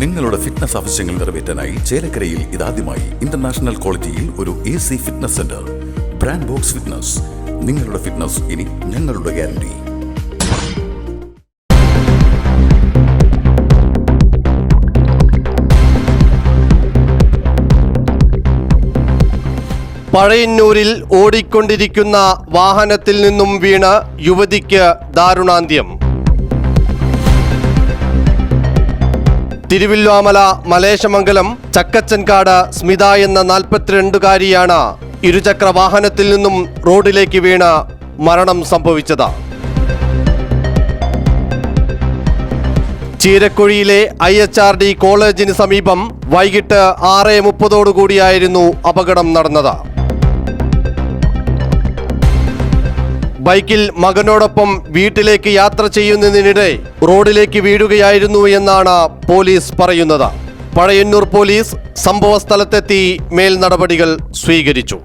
നിങ്ങളുടെ ഫിറ്റ്നസ് ആവശ്യങ്ങൾ നിറവേറ്റാനായി ചേലക്കരയിൽ ഇതാദ്യമായി ഇന്റർനാഷണൽ ക്വാളിറ്റിയിൽ ഒരു A C fitness centre brand box fitness നിങ്ങളുടെ ഫിറ്റ്നസ് ഇനി ഞങ്ങളുടെ ഗ്യാരണ്ടി പഴയന്നൂരിൽ ഓടിക്കൊണ്ടിരിക്കുന്ന വാഹനത്തിൽ നിന്നും വീണ് യുവതിക്ക് ദാരുണാന്ത്യം. തിരുവില്വാമല മലേശമംഗലം ചക്കച്ചൻകാട് സ്മിത എന്ന നാൽപ്പത്തിരണ്ടുകാരിയാണ് ഇരുചക്ര വാഹനത്തിൽ നിന്നും റോഡിലേക്ക് വീണ് മരണം സംഭവിച്ചത്. ചീരക്കുഴിയിലെ ഐ എച്ച് ആർ ഡി കോളേജിന് സമീപം വൈകിട്ട് ആറ് മുപ്പതോടുകൂടിയായിരുന്നു അപകടം നടന്നത്. ബൈക്കിൽ മകനോടൊപ്പം വീട്ടിലേക്ക് യാത്ര ചെയ്യുന്നതിനിടെ റോഡിലേക്ക് വീഴുകയായിരുന്നു എന്നാണ് പോലീസ് പറയുന്നത്. പഴയന്നൂർ പോലീസ് സംഭവ സ്ഥലത്തെത്തി മേൽ നടപടികൾ സ്വീകരിച്ചു.